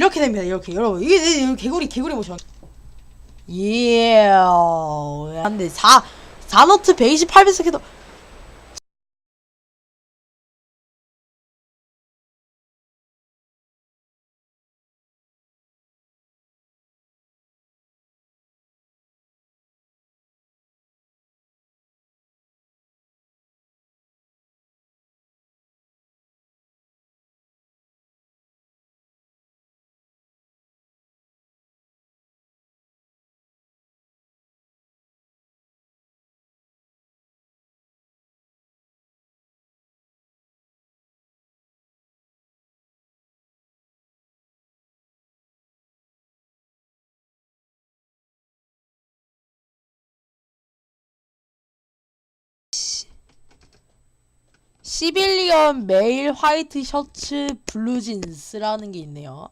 이렇게 됩니다. 이렇게 여러분 이게 이게 개구리 개구리 모션. 예. 근데 4 4노트 128배속 해도 시빌리언 메일 화이트 셔츠 블루진스라는 게 있네요.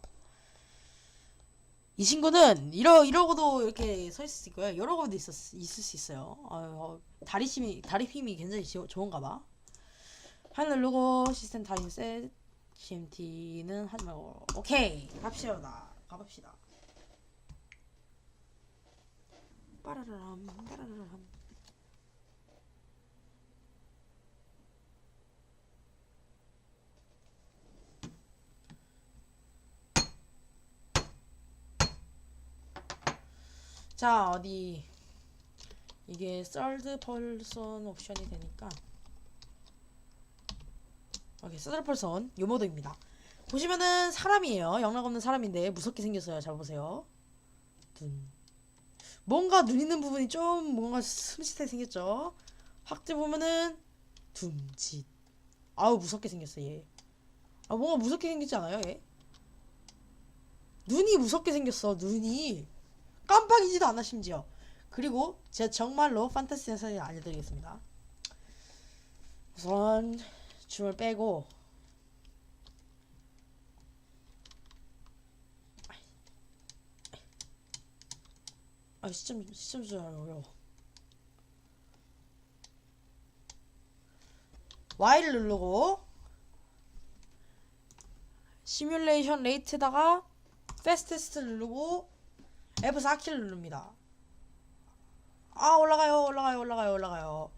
이 친구는 이러 이러고도 이렇게 서 있을 수 있고요. 이러고도 있었 있을 수 있어요. 어, 다리 힘이 다리 힘이 굉장히 지, 좋은가 봐. 파일 누르고 시스템 타임 셋 CMT는 하지 말고 오케이 갑시다 가봅시다. 빠라라람 빠라라람 자 어디. 이게 썰드 펄선 옵션이 되니까. 오케이 썰드 펄선 요 모드입니다. 보시면은 사람이에요. 영락 없는 사람인데 무섭게 생겼어요. 잘 보세요. 눈 뭔가 눈 있는 부분이 좀 뭔가 숨쉬게 생겼죠? 확대 보면은 둠짓. 아우 무섭게 생겼어 얘 아 뭔가 무섭게 생겼지 않아요 얘? 눈이 무섭게 생겼어 눈이 깜빡이지도 않아 심지어. 그리고 제가 정말로 판타지 해설을 알려드리겠습니다. 우선 줌을 빼고. 아 시점 시점 조절 어려워. Y를 누르고 시뮬레이션 레이트에다가 패스테스트 누르고 F4키를 누릅니다. 아 올라가요 올라가요 올라가요 올라가요.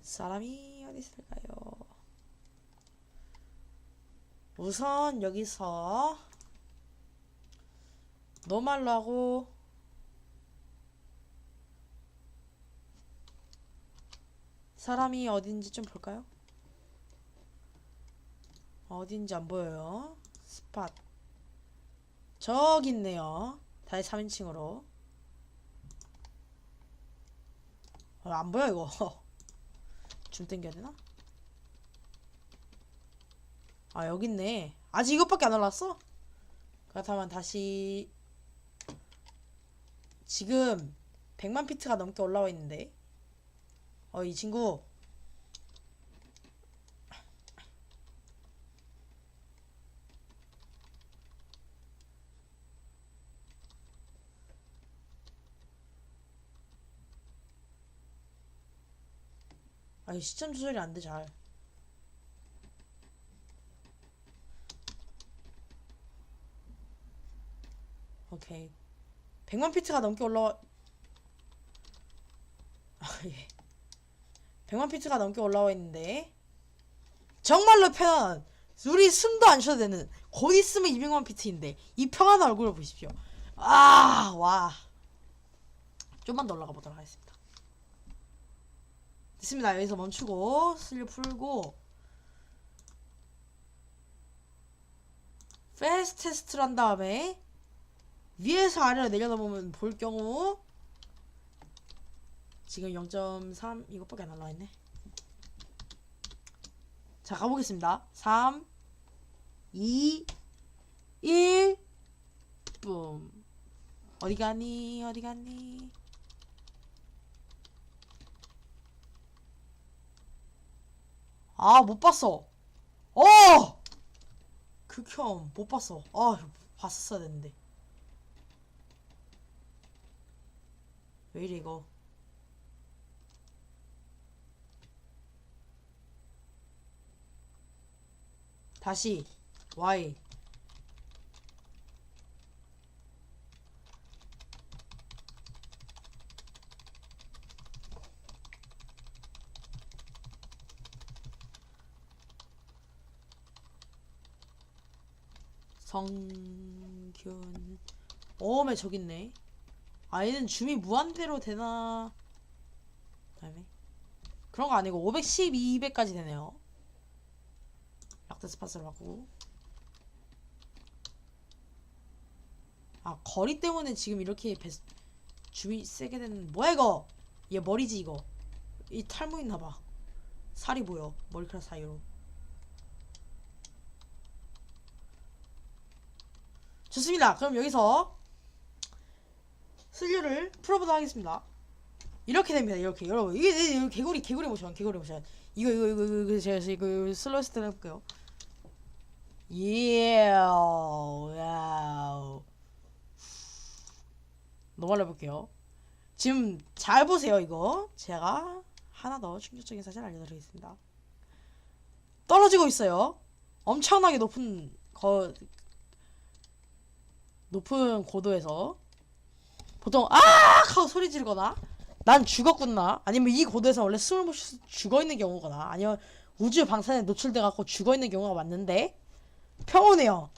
사람이 어디 있을까요? 우선 여기서 노말로 하고 사람이 어딘지 좀 볼까요? 어딘지 안 보여요. 스팟 저기 있네요. 다시 3인칭으로. 어, 안 보여 이거. 줌 땡겨야 되나? 아 여기 있네. 아직 이것밖에 안 올랐어? 그렇다면 다시 지금 100만 피트가 넘게 올라와 있는데. 어 이 친구 아니 시점 조절이 안 돼 잘. 오케이. 100만 피트가 넘게 올라와 아 예. 100만 피트가 넘게 올라와 있는데 정말로 편안. 우리 숨도 안 쉬어도 되는 곧 있으면 200만 피트인데 이 평안한 얼굴을 보십시오. 아, 와. 좀만 더 올라가 보도록 하겠습니다. 됐습니다. 여기서 멈추고 슬립 풀고 패스 테스트를 한 다음에 위에서 아래로 내려다보면 볼 경우 지금 0.3 이것밖에 안 올라와있네 자 가보겠습니다 3 2 1 뿜. 어디 가니 어디 가니 아, 못 봤어. 어! 극혐, 못 봤어. 아, 봤었어야 됐는데. 왜 이래, 이거. 다시, Y. 성균. 어음에 저기 있네. 아 얘는 줌이 무한대로 되나? 아니네 그런 거 아니고 510, 200까지 되네요. 락드 스팟을 하고. 아 거리 때문에 지금 이렇게 배, 줌이 세게 되는 뭐야 이거? 얘 머리지 이거. 이 탈모 있나봐. 살이 보여 머리카락 사이로 좋습니다. 그럼 여기서 슬류를 풀어보도록 하겠습니다. 이렇게 됩니다. 이렇게. 여러분 이게, 이게, 이게 개구리 개구리 모션 개구리 모션. 이거 이거 이거 이거 제가 이거 슬로우 스텝 해볼게요. 예 와우 넘어가 볼게요. 지금 잘 보세요 이거. 제가 하나 더 충격적인 사실 알려드리겠습니다. 떨어지고 있어요. 엄청나게 높은 거 높은 고도에서 보통 아 하고 소리 지르거나 난 죽었구나. 아니면 이 고도에서 원래 숨을 못 쉬어서 죽어 있는 경우거나 아니면 우주 방사능에 노출돼 갖고 죽어 있는 경우가 맞는데 평온해요.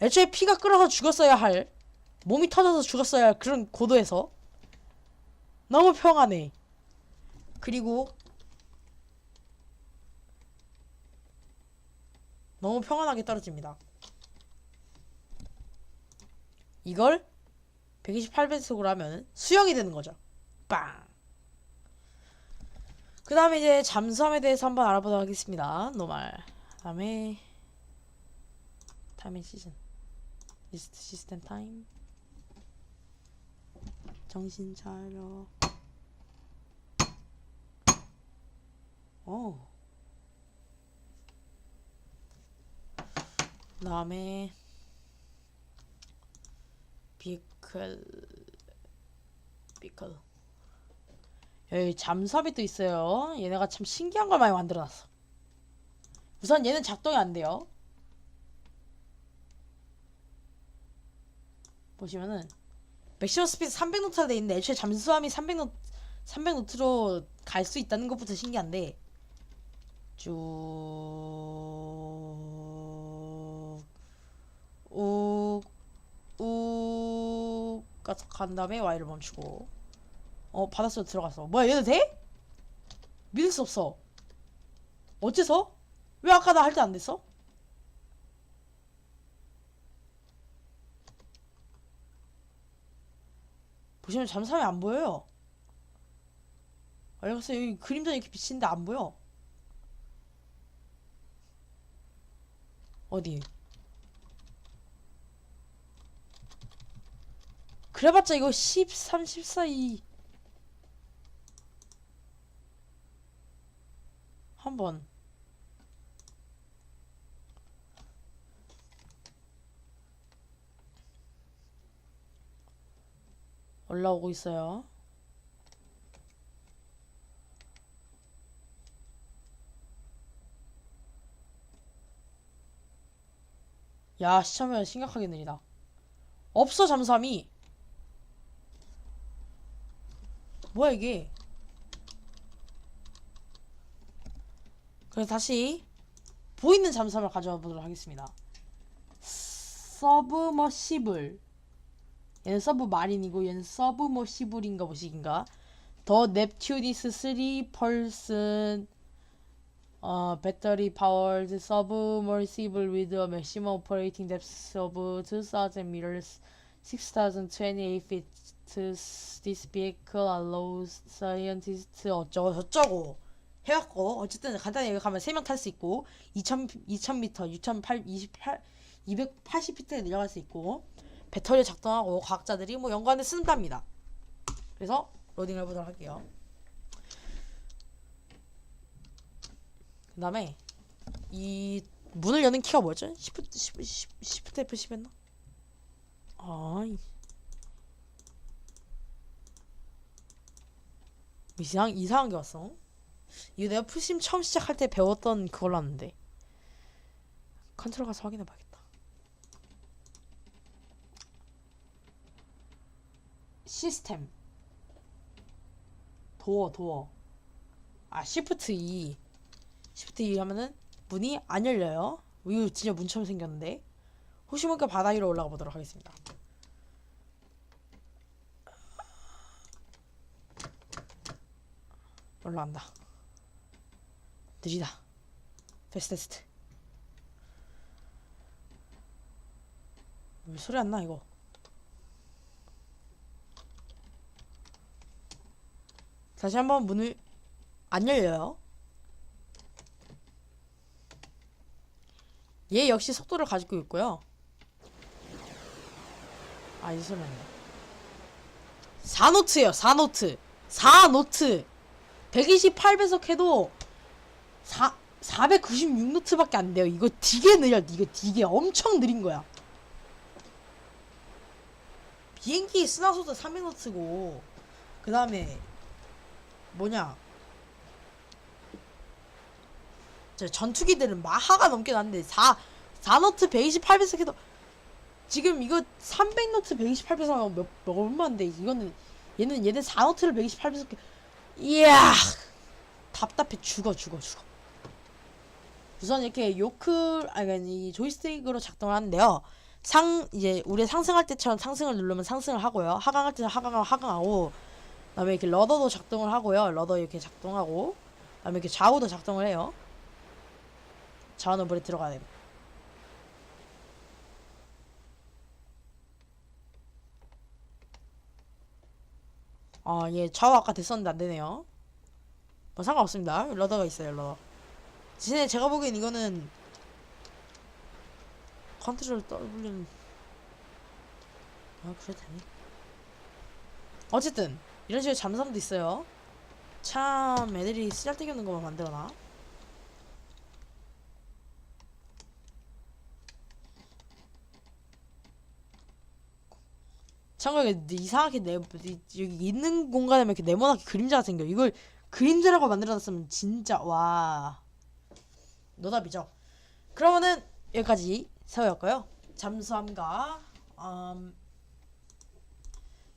애초에 피가 끓어서 죽었어야 할 몸이 터져서 죽었어야 할 그런 고도에서 너무 평안해. 그리고 너무 평안하게 떨어집니다 이걸 128배속으로 하면 수영이 되는 거죠. 빵. 그 다음에 이제 잠수함에 대해서 한번 알아보도록 하겠습니다. 노말. 그 다음에 타이밍 시즌. 리스트 시스템 타임. 정신 차려. 오. 그 다음에 비클 비클. 여기 잠수함이 또 있어요. 얘네가 참 신기한 걸 많이 만들어놨어. 우선 얘는 작동이 안 돼요. 보시면은 맥시멈 스피드 300노트가 돼 있는데 애초에 잠수함이 300노 300노트로 갈 수 있다는 것부터 신기한데 쭉욱 우 가서 간 다음에 Y를 멈추고 어 바닷속에 들어갔어 뭐야 얘도 돼? 믿을 수 없어 어째서? 왜 아까 나 할 때 안 됐어? 보시면 잠수함이 안 보여요 알겠어 여기 그림자 이렇게 비치는데 안 보여 어디? 그래봤자 이거 13, 14, 2 한번 올라오고 있어요. 야, 시청면 심각하게 느리다. 없어, 잠수함이. 뭐야 이게? 그래서 다시 보이는 잠수함을 가져와 보도록 하겠습니다. 서브머시블 얘는 서브마린이고 얘는 서브머시블인가 뭐시긴가 더 넵튜니스 3 펄슨 어 배터리 파워드 서브머시블 with a maximum operating depth of 2000 meters 6028 feet this vehicle allows scientists 어쩌고 저쩌고 해갖고 어쨌든 간단히 여기 가면 3명 탈 수 있고 2000, 2000m 6008 28 280피트에 내려갈 수 있고 배터리 작동하고 과학자들이 뭐 연구하는 쓴답니다 그래서 로딩을 해보도록 할게요 그 다음에 이 문을 여는 키가 뭐였죠? 시프트 시프트 시프트 F10 했나? 아이 이상 이상한 게 왔어. 이거 내가 푸심 처음 시작할 때 배웠던 그걸로 왔는데. 컨트롤 가서 확인해 봐야겠다. 시스템. 도어 도어. 아 시프트 2. 시프트 2 하면은 문이 안 열려요. 이거 진짜 문처럼 생겼는데. 혹시 모르니까 바다 위로 올라가 보도록 하겠습니다. 올라간다. 느리다. 패스테스트. 왜 소리 안 나 이거? 다시 한번 문을 안 열려요. 얘 역시 속도를 가지고 있고요. 아, 이제 소리 난다. 4노트예요, 4노트. 4노트. 128배속 해도 4, 496노트밖에 안 돼요. 이거 되게 느려, 이거 되게 엄청 느린 거야. 비행기 스나소도 300노트고, 그 다음에, 뭐냐. 저 전투기들은 마하가 넘게 나는데 4, 4노트 128배속 해도 지금 이거 300노트 128배속 하면 몇, 몇 얼마인데 이거는 얘는 얘는 4노트를 128배속 이야 답답해. 죽어 죽어 죽어. 우선 이렇게 요크 아니 이 조이스틱으로 작동을 하는데요. 상 이제 우리 상승할 때처럼 상승을 누르면 상승을 하고요. 하강할 때는 하강을 하강하고 그다음에 이렇게 러더도 작동을 하고요. 러더 이렇게 작동하고 그다음에 이렇게 좌우도 작동을 해요. 좌우는 물에 들어가야 됩니다 아, 예, 좌우 아까 됐었는데 안 되네요. 뭐 상관없습니다. 러더가 있어요, 러더. 대신에 제가 보기엔 이거는 컨트롤 W는 아, 되네. 어쨌든 이런 식으로 잠수함도 있어요. 참 애들이 쓰잘데기 없는 것만 만들어놔. 이게 이상하게 네 여기 있는 공간에 이렇게 네모나게 그림자가 생겨. 이걸 그림자라고 만들어놨으면 진짜 와 노답이죠. 그러면은 여기까지 세워였고요. 잠수함과 음,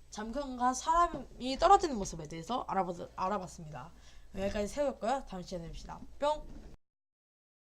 잠수함과 사람이 떨어지는 모습에 대해서 알아보, 알아봤습니다. 여기까지 세웠고요. 다음 시간에 뵙시다. 뿅.